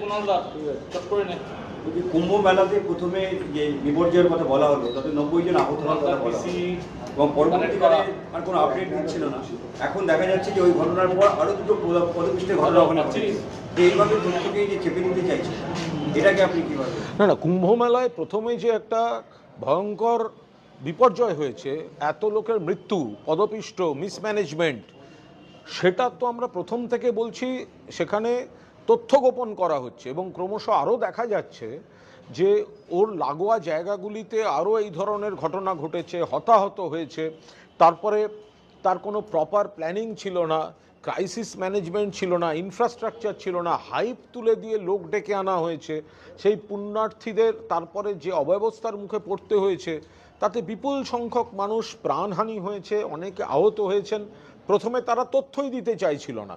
কুণালদা চট করে নে। কুম্ভ মেলাতে প্রথমে যে বিপর্যয়ের কথা বলা হলো তাতে নব্বই জন আহত হওয়ার কথা বলা হলো। এবং পরবর্তীকালে আর কোনো আপডেট দিচ্ছিল না এখন দেখা যাচ্ছে যে ওই ঘটনার পর আরও দুটো পদ- পদপিষ্টের ঘটনা ওখানে এইভাবে তথ্যকে যে চেপে নিতে চাইছে এটাকে আপনি কীভাবে না না কুম্ভ মেলায় প্রথমে যে একটা ভয়ঙ্কর বিপর্যয় হয়েছে এত লোকের মৃত্যু পদপিষ্ট মিসম্যানেজমেন্ট সেটা তো আমরা প্রথম থেকে বলছি সেখানে তথ্য গোপন করা হচ্ছে এবং ক্রমশ আরও দেখা যাচ্ছে যে ওর লাগোয়া জায়গাগুলিতে আরও এই ধরনের ঘটনা ঘটেছে, হতাহত হয়েছে। তারপরে তার কোনো প্রপার প্ল্যানিং ছিল না ক্রাইসিস ম্যানেজমেন্ট ছিল না ইনফ্রাস্ট্রাকচার ছিল না হাইপ তুলে দিয়ে লোক ডেকে আনা হয়েছে। সেই পুণ্যার্থীদের তারপরে যে অব্যবস্থার মুখে পড়তে হয়েছে, তাতে বিপুল সংখ্যক মানুষ প্রাণহানি হয়েছে, অনেকে আহত হয়েছেন। প্রথমে তারা তথ্যই দিতে চাইছিল না।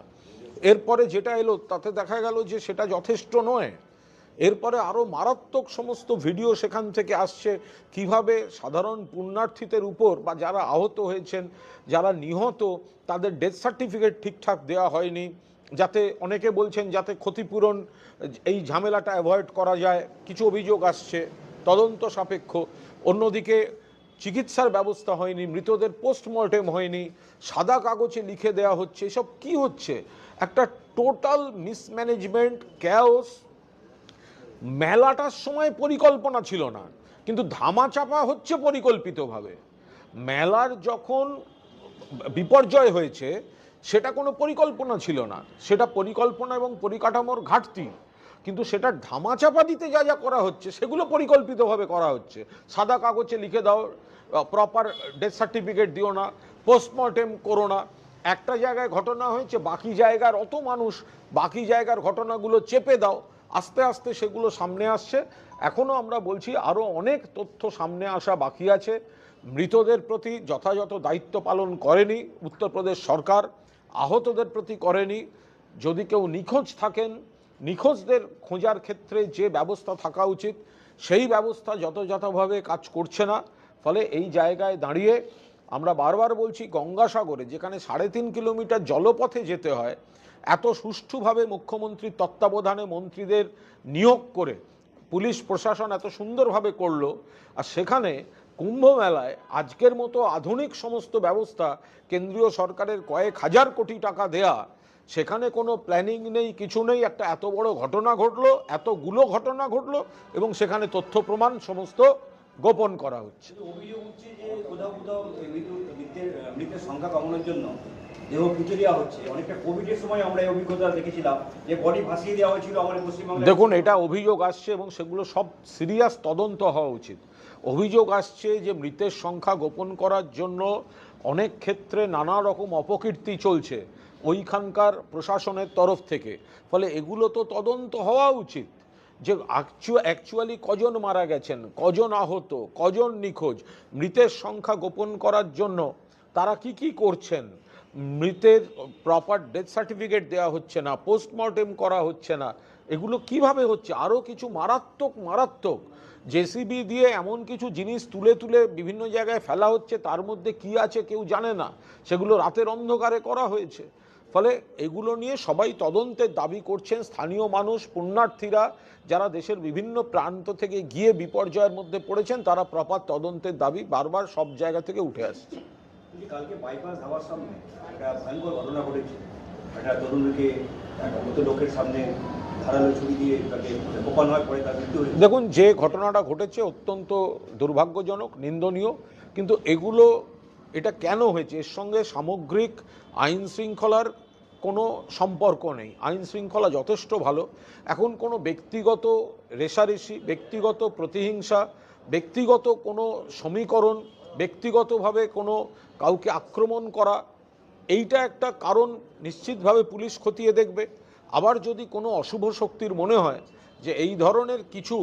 এরপরে যেটা এলো, তাতে দেখা গেল যে সেটা যথেষ্ট নয়। এরপরে আরও মারাত্মক সমস্ত ভিডিও সেখান থেকে আসছে, কীভাবে সাধারণ পুণ্যার্থীদের উপর বা যারা আহত হয়েছেন, যারা নিহত, তাদের ডেথ সার্টিফিকেট ঠিকঠাক দেওয়া হয়নি, যাতে অনেকে বলছেন যাতে ক্ষতিপূরণ, এই ঝামেলাটা অ্যাভয়েড করা যায়। কিছু অভিযোগ আসছে, তদন্ত সাপেক্ষ। অন্যদিকে চিকিৎসার ব্যবস্থা হয়নি, মৃতদের পোস্টমর্টেম হয়নি, সাদা কাগজে লিখে দেওয়া হচ্ছে, এসব কি হচ্ছে? একটা টোটাল মিসম্যানেজমেন্ট, ক্যাওস, মেলাটার সময় পরিকল্পনা ছিল না, কিন্তু ধামাচাপা হচ্ছে পরিকল্পিতভাবে। মেলার যখন বিপর্যয় হয়েছে, সেটা কোনো পরিকল্পনা ছিল না, সেটা পরিকল্পনা এবং পরিকাঠামোর ঘাটতি। কিন্তু সেটা ধামাচাপা দিতে যা যা করা হচ্ছে, সেগুলো পরিকল্পিতভাবে করা হচ্ছে। সাদা কাগজে লিখে দাও প্রপার ডেথ সার্টিফিকেট দিও না পোস্টমর্টেম করো না। একটা জায়গায় ঘটনা হয়েছে, বাকি জায়গার অত মানুষ, বাকি জায়গার ঘটনাগুলো চেপে দাও। আস্তে আস্তে সেগুলো সামনে আসছে। এখনও আমরা বলছি আরও অনেক তথ্য সামনে আসা বাকি আছে। মৃতদের প্রতি যথাযথ দায়িত্ব পালন করেনি উত্তরপ্রদেশ সরকার, আহতদের প্রতি করেনি। যদি কেউ নিখোঁজ থাকেন নিখোঁজদের খোঁজার ক্ষেত্রে যে ব্যবস্থা থাকা উচিত, সেই ব্যবস্থা যথাযথভাবে কাজ করছে না। ফলে এই জায়গায় দাঁড়িয়ে আমরা বারবার বলছি গঙ্গাসাগরে, যেখানে সাড়ে তিন কিলোমিটার জলপথে যেতে হয়, এত সুষ্ঠুভাবে মুখ্যমন্ত্রীর তত্ত্বাবধানে মন্ত্রীদের নিয়োগ করে পুলিশ প্রশাসন এত সুন্দরভাবে করল, আর সেখানে কুম্ভ মেলায় আজকের মতো আধুনিক সমস্ত ব্যবস্থা কেন্দ্রীয় সরকারের কয়েক হাজার কোটি টাকা দেয়া সেখানে কোনো প্ল্যানিং নেই কিছু নেই একটা এত বড় ঘটনা ঘটলো এতগুলো ঘটনা ঘটলো এবং সেখানে তথ্য প্রমাণ সমস্ত গোপন করা হচ্ছে। দেখুন এটা অভিযোগ আসছে এবং সেগুলো সব সিরিয়াস তদন্ত হওয়া উচিত। অভিযোগ আসছে যে মৃতের সংখ্যা গোপন করার জন্য অনেক ক্ষেত্রে নানা রকম অপকীর্তি চলছে। ওইখানকার প্রশাসনের তরফ থেকে। ফলে এগুলো তো তদন্ত হওয়া উচিত যে অ্যাকচুয়ালি কজন মারা গেছেন, কজন আহত, কজন নিখোঁজ, মৃতের সংখ্যা গোপন করার জন্য তারা কি কি করছেন? মৃতের প্রপার ডেথ সার্টিফিকেট দেওয়া হচ্ছে না পোস্টমর্টেম করা হচ্ছে না, এগুলো কীভাবে হচ্ছে? আরও কিছু মারাত্মক মারাত্মক জেসিবি দিয়ে এমন কিছু জিনিস তুলে তুলে বিভিন্ন জায়গায় ফেলা হচ্ছে, তার মধ্যে কি আছে কেউ জানে না। সেগুলো রাতের অন্ধকারে করা হয়েছে। ফলে এগুলো নিয়ে সবাই তদন্তের দাবি করছেন স্থানীয় মানুষ পুণ্যার্থীরা যারা দেশের বিভিন্ন প্রান্ত থেকে গিয়ে বিপর্যয়ের মধ্যে পড়েছেন তারা প্রপার তদন্তের দাবি বারবার সব জায়গা থেকে উঠে আসছে। কালকে বাইপাস ধাবার সামনে একটা ভয়ঙ্কর ঘটনা ঘটেছে। একটা তরুণীকে একটা লোকের সামনে ধারালো ছুরি দিয়ে তাকে কোপানো পরে তার মৃত্যু হয়েছে। দেখুন যে ঘটনাটা ঘটেছে অত্যন্ত দুর্ভাগ্যজনক নিন্দনীয়। কিন্তু এগুলো এটা কেন হয়েছে? এর সঙ্গে সামগ্রিক আইন শৃঙ্খলার কোনো সম্পর্ক নেই। আইন শৃঙ্খলা যথেষ্ট ভালো। এখন কোনো ব্যক্তিগত রেশারেশি, ব্যক্তিগত প্রতিহিংসা, ব্যক্তিগত কোনো সমীকরণ, ব্যক্তিগতভাবে কোনো কাউকে আক্রমণ করা, এইটা একটা কারণ নিশ্চিতভাবে পুলিশ খতিয়ে দেখবে। আবার যদি কোনো অশুভ শক্তির মনে হয় যে এই ধরনের কিছু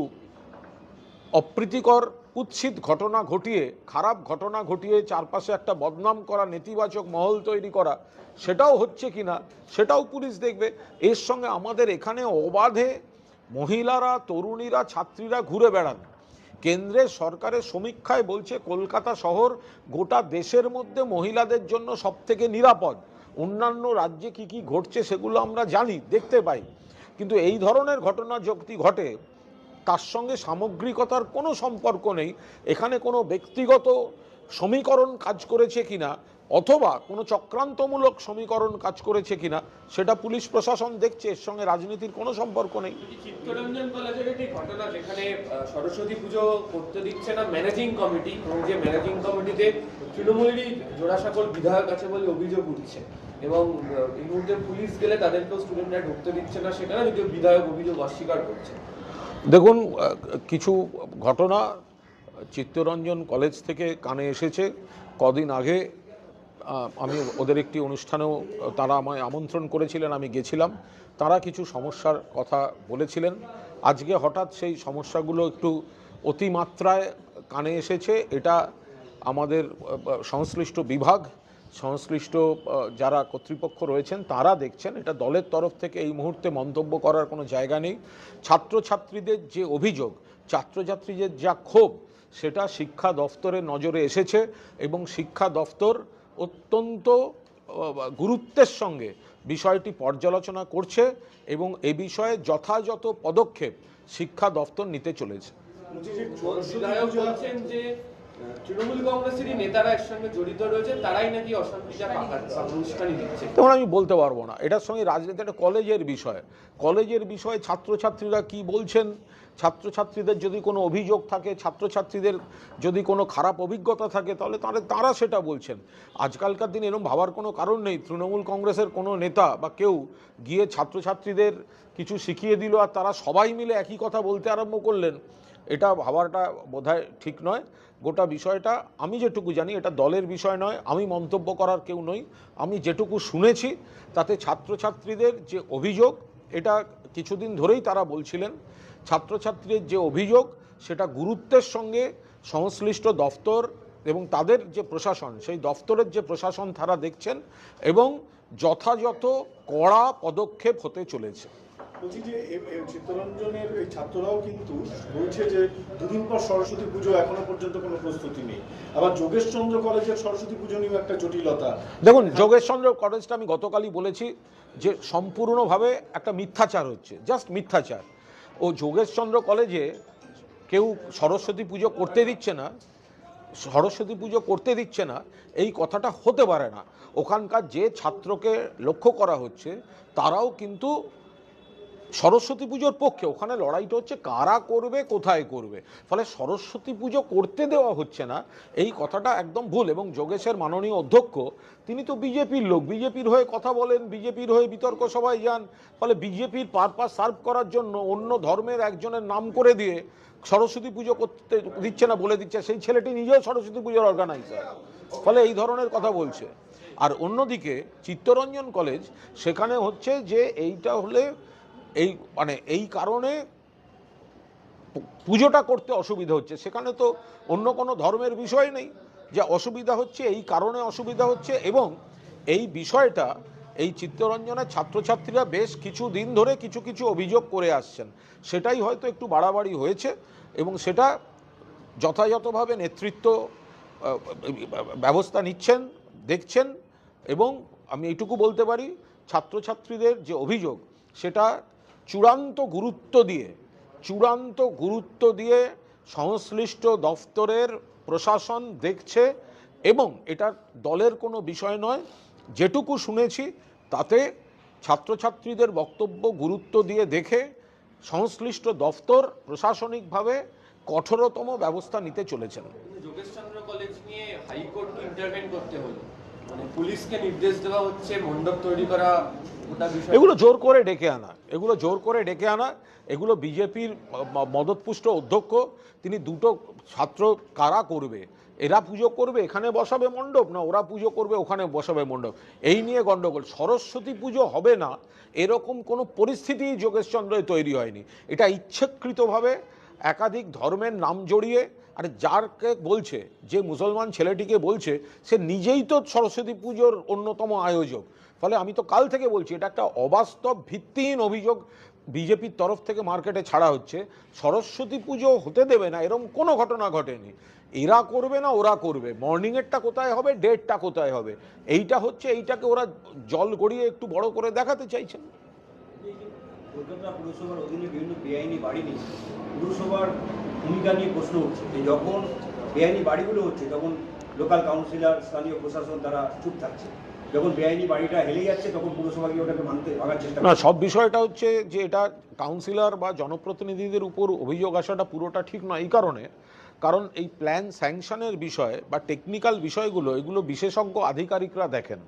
অপ্রীতিকর কুৎসিত ঘটনা ঘটিয়ে, খারাপ ঘটনা ঘটিয়ে চারপাশে একটা বদনাম করা, নেতিবাচক মহল তৈরি করা, সেটাও হচ্ছে কিনা সেটাও পুলিশ দেখবে। এর সঙ্গে আমাদের এখানে অবাধে মহিলারা, তরুণীরা, ছাত্রীরা ঘুরে বেড়ান। কেন্দ্রের সরকারের সমীক্ষায় বলছে, কলকাতা শহর গোটা দেশের মধ্যে মহিলাদের জন্য সবথেকে নিরাপদ। অন্যান্য রাজ্যে কি কি ঘটছে সেগুলো আমরা জানি, দেখতে পাই। কিন্তু এই ধরনের ঘটনা যদি ঘটে তার সঙ্গে সামগ্রিকতার কোনো সম্পর্ক নেই। এখানে কোনো ব্যক্তিগত সমীকরণ কাজ করেছে কিনা, অথবা কোনো চক্রান্তমূলক সমীকরণ কাজ করেছে কিনা, সেটা পুলিশ প্রশাসন দেখছে, এর সঙ্গে রাজনীতির কোনো সম্পর্ক নেই। চিত্তরঞ্জন ঘটনা যেখানে সরস্বতী পুজো করতে দিচ্ছে না ম্যানেজিং কমিটি, এবং যে ম্যানেজিং কমিটিতে তৃণমূলেরই বিধায়ক আছে বলে অভিযোগ উঠছে, এবং এই মুহূর্তে পুলিশ গেলে তাদেরকেও স্টুডেন্টরা ঢুকতে দিচ্ছে না সেখানে যদিও বিধায়ক অভিযোগ অস্বীকার করছে। দেখুন কিছু ঘটনা চিত্তরঞ্জন কলেজ থেকে কানে এসেছে। কদিন আগে আমি ওদের একটি অনুষ্ঠানেও তারা আমায় আমন্ত্রণ করেছিলেন, আমি গেছিলাম। তারা কিছু সমস্যার কথা বলেছিলেন। আজকে হঠাৎ সেই সমস্যাগুলো একটু অতিমাত্রায় কানে এসেছে। এটা আমাদের সংশ্লিষ্ট বিভাগ সংশ্লিষ্ট যারা কর্তৃপক্ষ রয়েছেন, তারা দেখছেন, এটা দলের তরফ থেকে এই মুহূর্তে মন্তব্য করার কোনো জায়গা নেই। ছাত্রছাত্রীদের যে অভিযোগ, ছাত্রছাত্রীদের যা ক্ষোভ, সেটা শিক্ষা দফতরের নজরে এসেছে এবং শিক্ষা দফতর অত্যন্ত গুরুত্বের সঙ্গে বিষয়টি পর্যালোচনা করছে এবং এ বিষয়ে যথাযথ পদক্ষেপ শিক্ষা দফতর নিতে চলেছে। বিধায়ক বলছেন যে আহ, তৃণমূল কংগ্রেসেরই নেতারা এর সঙ্গে জড়িত রয়েছে তারাই নাকি অশান্তিটা অনুষ্ঠানই দিচ্ছে। তেমন আমি বলতে পারব না। এটার সঙ্গে রাজনীতি একটা কলেজের বিষয়। কলেজের বিষয়ে ছাত্রছাত্রীরা কি বলছেন? ছাত্রছাত্রীদের যদি কোনো অভিযোগ থাকে ছাত্রছাত্রীদের যদি কোনো খারাপ অভিজ্ঞতা থাকে তাহলে তাহলে তারা সেটা বলছেন। আজকালকার দিনে এরকম ভাবার কোনো কারণ নেই। তৃণমূল কংগ্রেসের কোনো নেতা বা কেউ গিয়ে ছাত্রছাত্রীদের কিছু শিখিয়ে দিল আর তারা সবাই মিলে একই কথা বলতে আরম্ভ করলেন। এটা ভাবাটা বোধহয় ঠিক নয়। গোটা বিষয়টা, আমি যেটুকু জানি, এটা দলের বিষয় নয়, আমি মন্তব্য করার কেউ নই, আমি যেটুকু শুনেছি, তাতে ছাত্রছাত্রীদের যে অভিযোগ, এটা কিছুদিন ধরেই তারা বলছিলেন ছাত্রছাত্রীর যে অভিযোগ, সেটা গুরুত্বের সঙ্গে সংশ্লিষ্ট দফতর এবং তাদের যে প্রশাসন, সেই দফতরের যে প্রশাসন তারা দেখছেন এবং যথাযথ কড়া পদক্ষেপ হতে চলেছে। বলছি যে চিত্তরঞ্জনের এই ছাত্ররাও কিন্তু বলছে যে দুদিন পর সরস্বতী পুজো এখনও পর্যন্ত কোনো প্রস্তুতি নেই। আবার যোগেশচন্দ্র কলেজের সরস্বতী পুজো নিয়েও একটা জটিলতা। দেখুন, যোগেশচন্দ্র কলেজটা আমি গতকালই বলেছি যে সম্পূর্ণভাবে একটা মিথ্যাচার হচ্ছে জাস্ট মিথ্যাচার। ও যোগেশচন্দ্র কলেজে কেউ সরস্বতী পুজো করতে দিচ্ছে না, সরস্বতী পুজো করতে দিচ্ছে না, এই কথাটা হতে পারে না। ওখানকার যে ছাত্রকে লক্ষ্য করা হচ্ছে, তারাও কিন্তু সরস্বতী পুজোর পক্ষে, ওখানে লড়াইটা হচ্ছে কারা করবে, কোথায় করবে? ফলে সরস্বতী পুজো করতে দেওয়া হচ্ছে না, এই কথাটা একদম ভুল। এবং যোগেশের মাননীয় অধ্যক্ষ, তিনি তো বিজেপির লোক, বিজেপির হয়ে কথা বলেন, বিজেপির হয়ে বিতর্ক সভায় যান, ফলে বিজেপির পারপাস সার্ভ করার জন্য অন্য ধর্মের একজনের নাম করে দিয়ে সরস্বতী পুজো করতে দিচ্ছে না বলে দিচ্ছে, সেই ছেলেটি নিজেও সরস্বতী পুজোর অর্গানাইজার ফলে এই ধরনের কথা বলছে। আর অন্যদিকে, চিত্তরঞ্জন কলেজ, সেখানে হচ্ছে যে এইটা হলে এই মানে এই কারণে পুজোটা করতে অসুবিধা হচ্ছে। সেখানে তো অন্য কোনো ধর্মের বিষয় নেই যে অসুবিধা হচ্ছে, এই কারণে অসুবিধা হচ্ছে এবং এই বিষয়টা, এই চিত্তরঞ্জনের ছাত্রছাত্রীরা বেশ কিছু দিন ধরে কিছু কিছু অভিযোগ করে আসছেন। সেটাই হয়তো একটু বাড়াবাড়ি হয়েছে এবং সেটা যথাযথভাবে নেতৃত্ব ব্যবস্থা নিচ্ছেন, দেখছেন এবং আমি এইটুকু বলতে পারি, ছাত্রছাত্রীদের যে অভিযোগ, সেটা চূড়ান্ত গুরুত্ব দিয়ে, চূড়ান্ত গুরুত্ব দিয়ে সংশ্লিষ্ট দফতরের প্রশাসন দেখছে এবং এটা দলের কোনো বিষয় নয়, যেটুকু শুনেছি তাতে ছাত্রছাত্রীদের বক্তব্য গুরুত্ব দিয়ে দেখে সংশ্লিষ্ট দফতর প্রশাসনিকভাবে কঠোরতম ব্যবস্থা নিতে চলেছেন। যোগেশচন্দ্র কলেজ নিয়ে ইন্টারভেন করতে মানে পুলিশকে নির্দেশ দেওয়া হচ্ছে, মণ্ডপ তৈরি করা এগুলো জোর করে ডেকে আনা। এগুলো জোর করে ডেকে আনা। এগুলো বিজেপির মদতপুষ্ট অধ্যক্ষ, তিনি দুটো ছাত্র কারা করবে? এরা পুজো করবে, এখানে বসাবে মণ্ডপ? না, ওরা পুজো করবে, ওখানে বসাবে মণ্ডপ? এই নিয়ে গণ্ডগোল সরস্বতী পুজো হবে না, এরকম কোনো পরিস্থিতি যোগেশচন্দ্রে তৈরি হয়নি। এটা ইচ্ছাকৃতভাবে একাধিক ধর্মের নাম জড়িয়ে, আর যারকে বলছে, যে মুসলমান ছেলেটিকে বলছে, সে নিজেই তো সরস্বতী পুজোর অন্যতম আয়োজক। ফলে আমি তো কাল থেকে বলছি, এটা একটা অবাস্তব ভিত্তিহীন অভিযোগ বিজেপির তরফ থেকে মার্কেটে ছাড়া হচ্ছে। সরস্বতী পুজো হতে দেবে না এরকম কোনো ঘটনা ঘটেনি। এরা করবে না, ওরা করবে। মর্নিংয়েরটা কোথায় হবে ডেটটা কোথায় হবে? এইটা হচ্ছে, এইটাকে ওরা জল গড়িয়ে একটু বড় করে দেখাতে চাইছেন কলকাতা পুরসভার অধীনে বিভিন্ন বেআইনি বাড়ি নিয়ে পুরসভার ভূমিকা নিয়ে প্রশ্ন উঠছে। যখন বেআইনি বাড়িগুলো হচ্ছে, তখন লোকাল কাউন্সিলর স্থানীয় প্রশাসন তারা চুপ থাকছে। যখন বেআইনি বাড়িটা হেলে যাচ্ছে তখন পুরসভা গিয়ে ওটাকে ভাঙতে ভাঙার চেষ্টা না সব বিষয়টা হচ্ছে যে এটা কাউন্সিলর বা জনপ্রতিনিধিদের উপর অভিযোগ আসাটা পুরোটা ঠিক নয়। এই কারণে কারণ এই প্ল্যান স্যাংশনের বিষয় বা টেকনিক্যাল বিষয়গুলো এগুলো বিশেষজ্ঞ আধিকারিকরা দেখেন।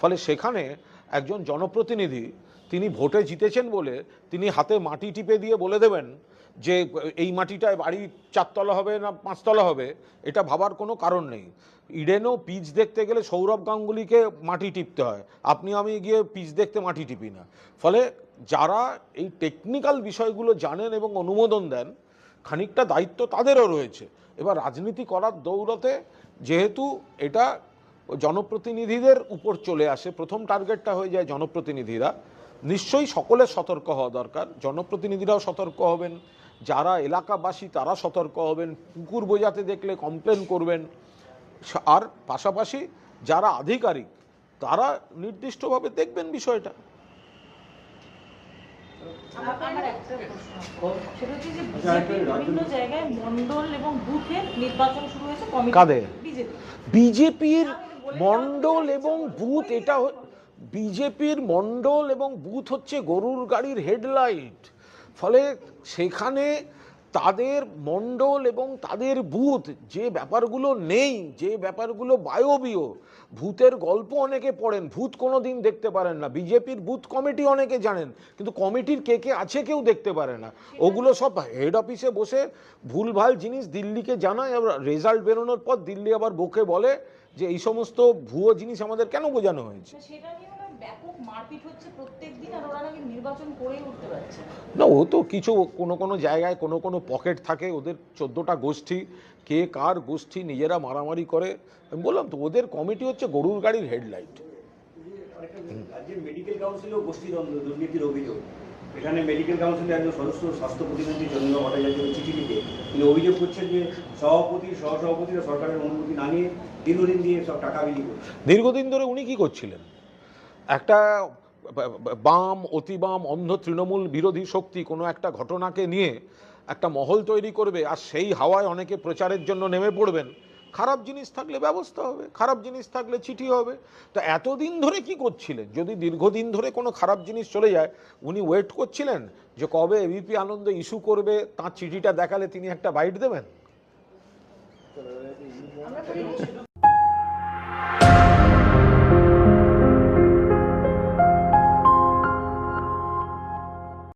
ফলে সেখানে একজন জনপ্রতিনিধি তিনি ভোটে জিতেছেন বলে তিনি হাতে মাটি টিপে দিয়ে বলে দেবেন যে এই মাটিটায় বাড়ি চারতলা হবে না পাঁচতলা হবে, এটা ভাবার কোনো কারণ নেই। ইডেনও পিচ দেখতে গেলে সৌরভ গাঙ্গুলিকে মাটি টিপতে হয় আপনি আমি গিয়ে পিচ দেখতে মাটি টিপি না। ফলে যারা এই টেকনিক্যাল বিষয়গুলো জানেন এবং অনুমোদন দেন, খানিকটা দায়িত্ব তাদেরও রয়েছে। এবার রাজনীতি করার দৌলতে যেহেতু এটা জনপ্রতিনিধিদের উপর চলে আসে, প্রথম টার্গেটটা হয়ে যায় জনপ্রতিনিধিরা, নিশ্চয়ই সকলের সতর্ক হওয়া দরকার, জনপ্রতিনিধিরাও সতর্ক হবেন। যারা এলাকাবাসী তারা সতর্ক হবেন পুকুর বোঝাতে দেখলে কমপ্লেন করবেন। আর পাশাপাশি যারা আধিকারিক তারা নির্দিষ্টভাবে দেখবেন বিষয়টা। বিজেপির মন্ডল এবং বুথ এটা বিজেপির মণ্ডল এবং বুথ হচ্ছে গরুর গাড়ির হেডলাইট। ফলে সেখানে তাদের মণ্ডল এবং তাদের বুথ যে ব্যাপারগুলো নেই যে ব্যাপারগুলো বায়বীয় ভূতের গল্প অনেকে পড়েন ভূত কোনো দিন দেখতে পারেন না। বিজেপির বুথ কমিটি অনেকে জানেন কিন্তু কমিটির কে কে আছে কেউ দেখতে পারে না। ওগুলো সব হেড অফিসে বসে ভুলভাল জিনিস দিল্লিকে জানায় আবার রেজাল্ট বেরোনোর পর দিল্লি আবার বকে বলে যে এই সমস্ত ভুয়ো জিনিস আমাদের কেন বোঝানো হয়েছে? ব্যাপক মারপিট হচ্ছে প্রত্যেক দিন আর ওরা নাকি নির্বাচন করেই উঠতে পারছে না। না ও তো কিছু কোনো কোনো জায়গায় কোনো কোনো পকেট থাকে ওদের চোদ্দোটা গোষ্ঠী কে কার গোষ্ঠী নিজেরা মারামারি করে। আমি বললাম তো ওদের কমিটি হচ্ছে গরুর গাড়ির হেডলাইট। মেডিকেল কাউন্সিলেও গোষ্ঠীদ্বন্দ্ব দুর্নীতির অভিযোগ। এখানে মেডিকেল কাউন্সিলের একজন সদস্য স্বাস্থ্য প্রতিমন্ত্রী চন্দ্র ভট্টাচার্য চিঠি লিখে তিনি অভিযোগ করছেন যে সভাপতি সহসভাপতিরা সরকারের অনুমতি না নিয়ে দীর্ঘদিন দিয়ে সব টাকা বিলি করছে। দীর্ঘদিন ধরে উনি কি করছিলেন? একটা বাম, অতিবাম, অন্ধ তৃণমূল বিরোধী শক্তি কোনো একটা ঘটনাকে নিয়ে একটা মহল তৈরি করবে আর সেই হাওয়ায় অনেকে প্রচারের জন্য নেমে পড়বেন। খারাপ জিনিস থাকলে ব্যবস্থা হবে, খারাপ জিনিস থাকলে চিঠি হবে। তো এতদিন ধরে কি করছিলেন? যদি দীর্ঘদিন ধরে কোনো খারাপ জিনিস চলে যায়, উনি ওয়েট করছিলেন যে কবে এবিপি আনন্দ ইস্যু করবে, তার চিঠিটা দেখালে তিনি একটা বাইট দেবেন?